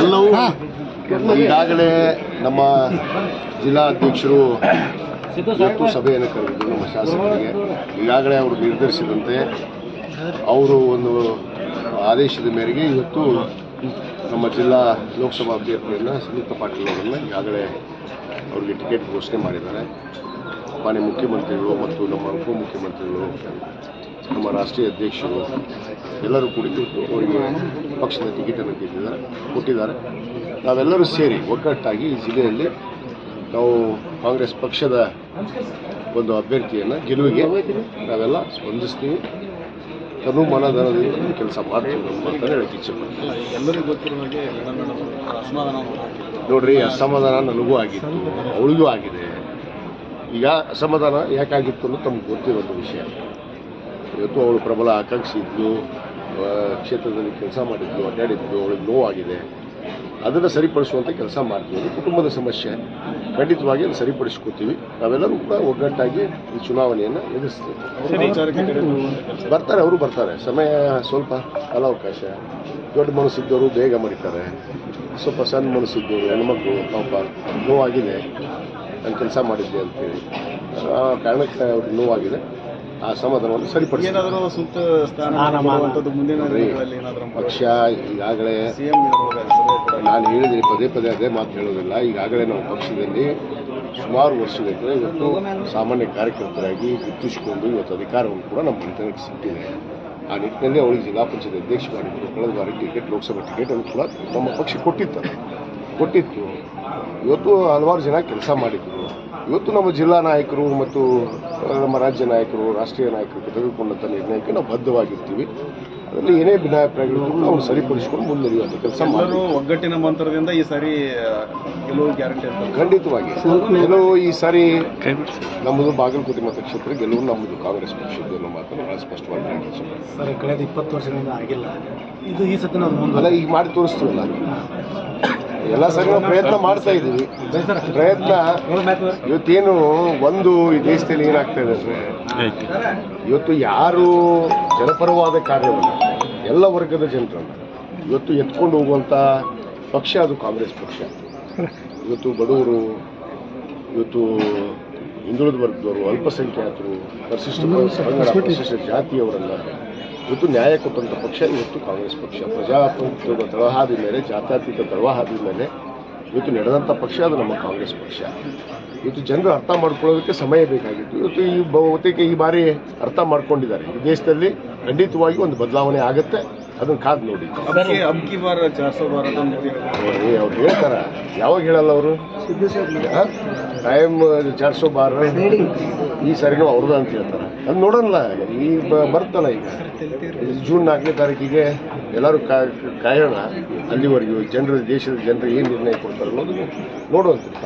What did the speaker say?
ಎಲ್ಲವೂ ಈಗಾಗಲೇ ನಮ್ಮ ಜಿಲ್ಲಾಧ್ಯಕ್ಷರು ಇವತ್ತು ಸಭೆಯನ್ನು ಕರೆದಿದ್ದು ನಮ್ಮ ಶಾಸಕರಿಗೆ. ಈಗಾಗಲೇ ಅವರು ನಿರ್ಧರಿಸಿದಂತೆ ಅವರು ಒಂದು ಆದೇಶದ ಮೇರೆಗೆ ಇವತ್ತು ನಮ್ಮ ಜಿಲ್ಲಾ ಲೋಕಸಭಾ ಅಭ್ಯರ್ಥಿಯನ್ನು ಸುನೀತಾ ಪಾಟೀಲ್ ಅವರನ್ನು ಈಗಾಗಲೇ ಅವರಿಗೆ ಟಿಕೆಟ್ ಘೋಷಣೆ ಮಾಡಿದ್ದಾರೆ. ಮಾನ್ಯ ಮುಖ್ಯಮಂತ್ರಿಗಳು ಮತ್ತು ನಮ್ಮ ಉಪಮುಖ್ಯಮಂತ್ರಿಗಳು ನಮ್ಮ ರಾಷ್ಟ್ರೀಯ ಅಧ್ಯಕ್ಷರು ಎಲ್ಲರೂ ಕೂಡಿದ್ದು ಅವರಿಗೆ ಪಕ್ಷದ ಟಿಕೆಟನ್ನು ಗೆದ್ದಿದ್ದಾರೆ ಕೊಟ್ಟಿದ್ದಾರೆ. ನಾವೆಲ್ಲರೂ ಸೇರಿ ಒಗ್ಗಟ್ಟಾಗಿ ಈ ಜಿಲ್ಲೆಯಲ್ಲಿ ನಾವು ಕಾಂಗ್ರೆಸ್ ಪಕ್ಷದ ಒಂದು ಅಭ್ಯರ್ಥಿಯನ್ನು ಗೆಲುವಿಗೆ ನಾವೆಲ್ಲ ಸ್ಪಂದಿಸ್ತೀವಿ. ತನು ಮನಧನದಿಂದ ಕೆಲಸ ಮಾಡ್ತೀವಿ ನಮ್ಮ ಅಂತ ಹೇಳಕ್ಕೆ ಅಸಮಾಧಾನ ಹೊರಹಾಕಿದ್ರು. ನೋಡ್ರಿ ಅಸಮಾಧಾನ ನನಗೂ ಆಗಿತ್ತು ಅವಳಿಗೂ ಆಗಿದೆ. ಈಗ ಅಸಮಾಧಾನ ಯಾಕಾಗಿತ್ತು ಅನ್ನೋದು ತಮ್ಗೆ ಗೊತ್ತಿರೋದು ವಿಷಯ. ಇವತ್ತು ಅವಳು ಪ್ರಬಲ ಆಕಾಂಕ್ಷಿ ಇದ್ಲು ಆ, ಕ್ಷೇತ್ರದಲ್ಲಿ ಕೆಲಸ ಮಾಡಿದ್ದು ಅಡ್ಡಾಡಿದ್ದು ಅವಳಿಗೆ ನೋವಾಗಿದೆ. ಅದನ್ನು ಸರಿಪಡಿಸುವಂಥ ಕೆಲಸ ಮಾಡ್ತೀವಿ ಅದು ಕುಟುಂಬದ ಸಮಸ್ಯೆ. ಖಂಡಿತವಾಗಿ ಅದು ಸರಿಪಡಿಸ್ಕೋತೀವಿ. ನಾವೆಲ್ಲರೂ ಕೂಡ ಒಗ್ಗಟ್ಟಾಗಿ ಈ ಚುನಾವಣೆಯನ್ನು ಎದುರಿಸ್ತೀವಿ. ಬರ್ತಾರೆ ಅವರು ಬರ್ತಾರೆ. ಸಮಯ ಸ್ವಲ್ಪ ಕಾಲಾವಕಾಶ. ದೊಡ್ಡ ಮನಸ್ಸಿದ್ದವರು ಬೇಗ ಮರಿತಾರೆ. ಸ್ವಲ್ಪ ಸಣ್ಣ ಮನಸ್ಸಿದ್ದವರು ಹೆಣ್ಮಕ್ಳು ಪಾಪ ನೋವಾಗಿದೆ. ನಾನು ಕೆಲಸ ಮಾಡಿದ್ದೆ ಅಂತೇಳಿ. ಆ ಕಾರಣಕ್ಕೆ ಅವ್ರಿಗೆ ನೋವಾಗಿದೆ. ಆ ಸಮಾಧಾನವನ್ನು ಸರಿಪಡಿಸಿ. ಏನಾದರೂ ಸೂಕ್ತ ಸ್ಥಾನ ಮಾಡುವಂಥದ್ದು ಮುಂದಿನ ದಿನಗಳಲ್ಲಿ ಏನಾದರೂ ಪಕ್ಷ ಈಗಾಗಲೇ ಸಿಎಂ ನಾನು ಹೇಳಿದ್ರೆ ಪದೇ ಪದೇ ಅದೇ ಮಾತು ಹೇಳೋದಿಲ್ಲ ಈಗಾಗಲೇ ನಾವು ಪಕ್ಷದಲ್ಲಿ ಸುಮಾರು ವರ್ಷಗಳಿಂದ ಇವತ್ತು ಸಾಮಾನ್ಯ ಕಾರ್ಯಕರ್ತರಾಗಿ ಗುರುತಿಸಿಕೊಂಡು ಇವತ್ತು ಅಧಿಕಾರವನ್ನು ಕೂಡ ನಮ್ಮ ಮನೆತನಕ್ಕೆ ಸಿಕ್ಕಿದೆ. ಆ ನಿಟ್ಟಿನಲ್ಲಿ ಅವಳಿಗೆ ಜಿಲ್ಲಾ ಪಂಚಾಯತ್ ಅಧ್ಯಕ್ಷ ಮಾಡಿದ್ರು ಕಳೆದ ಬಾರಿ ಟಿಕೆಟ್ ಲೋಕಸಭಾ ಟಿಕೆಟ್ ಅನ್ನು ಕೂಡ ನಮ್ಮ ಪಕ್ಷ ಕೊಟ್ಟಿತ್ತು. ಕೊಟ್ಟಿತ್ತು. ಇವತ್ತು ಹಲವಾರು ಜನ ಕೆಲಸ ಮಾಡಿದ್ರು. ಇವತ್ತು ನಮ್ಮ ಜಿಲ್ಲಾ ನಾಯಕರು ಮತ್ತು ನಮ್ಮ ರಾಜ್ಯ ನಾಯಕರು ರಾಷ್ಟ್ರೀಯ ನಾಯಕರು ತೆಗೆದುಕೊಂಡಂಥ ನಿರ್ಣಯಕ್ಕೆ ನಾವು ಬದ್ಧವಾಗಿರ್ತೀವಿ. ಅದರಲ್ಲಿ ಏನೇ ಭಿನ್ನಾಭಿಪ್ರಾಯಗಳಿದ್ರು ನಾವು ಸರಿಪಡಿಸಿಕೊಂಡು ಮುಂದುವರಿಯುವಂಥ ಕೆಲಸ ಎಲ್ಲರೂ ಒಗ್ಗಟ್ಟಿನ ಮಂತ್ರದಿಂದ ಈ ಸಾರಿ ಗೆಲುವು ಗ್ಯಾರಂಟಿ ಅಂತ ಖಂಡಿತವಾಗಿ. ಗೆಲುವು ಈ ಸಾರಿ ನಮ್ಮದು ಬಾಗಲಕೋಟೆ ಮತಕ್ಷೇತ್ರ ಗೆಲುವು ನಮ್ಮದು ಕಾಂಗ್ರೆಸ್ ಪಕ್ಷದ ಅನ್ನೋ ಮಾತನ್ನು ಬಹಳ ಸ್ಪಷ್ಟವಾಗಿ ಸರ್ ಕಳೆದ ಇಪ್ಪತ್ತು ವರ್ಷದಿಂದ ಆಗಿಲ್ಲ. ಇದು ಈ ಸತಿ ನಾವು ಮುಂದೆ ಅಲ್ಲ ಈಗ ಮಾಡಿ ತೋರಿಸ್ತೀವಲ್ಲ? ಎಲ್ಲ ಸರಿ ನಾವು ಪ್ರಯತ್ನ ಮಾಡ್ತಾ ಇದ್ದೀವಿ. ಪ್ರಯತ್ನ ಇವತ್ತೇನು ಒಂದು ಈ ದೇಶದಲ್ಲಿ ಏನಾಗ್ತಾ ಇದೆ ಸರ್ ಇವತ್ತು ಯಾರು ಜನಪರವಾದ ಕಾರ್ಯವನ್ನು ಎಲ್ಲ ವರ್ಗದ ಜನರನ್ನು ಇವತ್ತು ಎತ್ಕೊಂಡು ಹೋಗುವಂಥ ಪಕ್ಷ ಅದು ಕಾಂಗ್ರೆಸ್ ಪಕ್ಷ. ಇವತ್ತು ಬಡವರು ಇವತ್ತು ಹಿಂದುಳಿದ ವರ್ಗದವರು ಅಲ್ಪಸಂಖ್ಯಾತರು ಪರಿಶಿಷ್ಟ ಪರಿಶಿಷ್ಟ ಜಾತಿಯವರನ್ನ ಇವತ್ತು ನ್ಯಾಯ ಕೊಟ್ಟಂಥ ಪಕ್ಷ ಇವತ್ತು ಕಾಂಗ್ರೆಸ್ ಪಕ್ಷ. ಪ್ರಜಾಪ್ರಭುತ್ವದ ತಳಹಾದಿ ಮೇಲೆ ಜಾತ್ಯತೀತ ತಳವಾದಿ ಮೇಲೆ ಇವತ್ತು ನಡೆದಂಥ ಪಕ್ಷ ಅದು ನಮ್ಮ ಕಾಂಗ್ರೆಸ್ ಪಕ್ಷ. ಇವತ್ತು ಜನರು ಅರ್ಥ ಮಾಡ್ಕೊಳ್ಳೋದಕ್ಕೆ ಸಮಯ ಬೇಕಾಗಿತ್ತು. ಇವತ್ತು ಈ ಬಹುತೇಕ ಈ ಬಾರಿ ಅರ್ಥ ಮಾಡ್ಕೊಂಡಿದ್ದಾರೆ. ಈ ದೇಶದಲ್ಲಿ ಖಂಡಿತವಾಗಿ ಒಂದು ಬದಲಾವಣೆ ಆಗುತ್ತೆ. ಅದನ್ನು ಕಾದು ನೋಡಿ. ಅವ್ರು ಹೇಳ್ತಾರ. ಯಾವಾಗ ಹೇಳಲ್ಲ ಅವರು? ಟೈಮ್ ಚಾರ್ ಬಾರ. ಬಾರ್ ಈ ಸಾರಿನೂ ಅವ್ರದ್ದು ಅಂತ ಹೇಳ್ತಾರೆ. ಅದು ನೋಡೋಣ ಈ ಬರ್ತಲ್ಲ ಈಗ. ಇದು ಜೂನ್ ನಾಲ್ಕನೇ ತಾರೀಕಿಗೆ ಎಲ್ಲರೂ ಕಾಯೋಣ. ಅಲ್ಲಿವರೆಗೂ ಜನರು ದೇಶದ ಜನರು ಏನು ನಿರ್ಣಯ ಕೊಡ್ತಾರೆ ಅನ್ನೋದು ನೋಡುವಂತ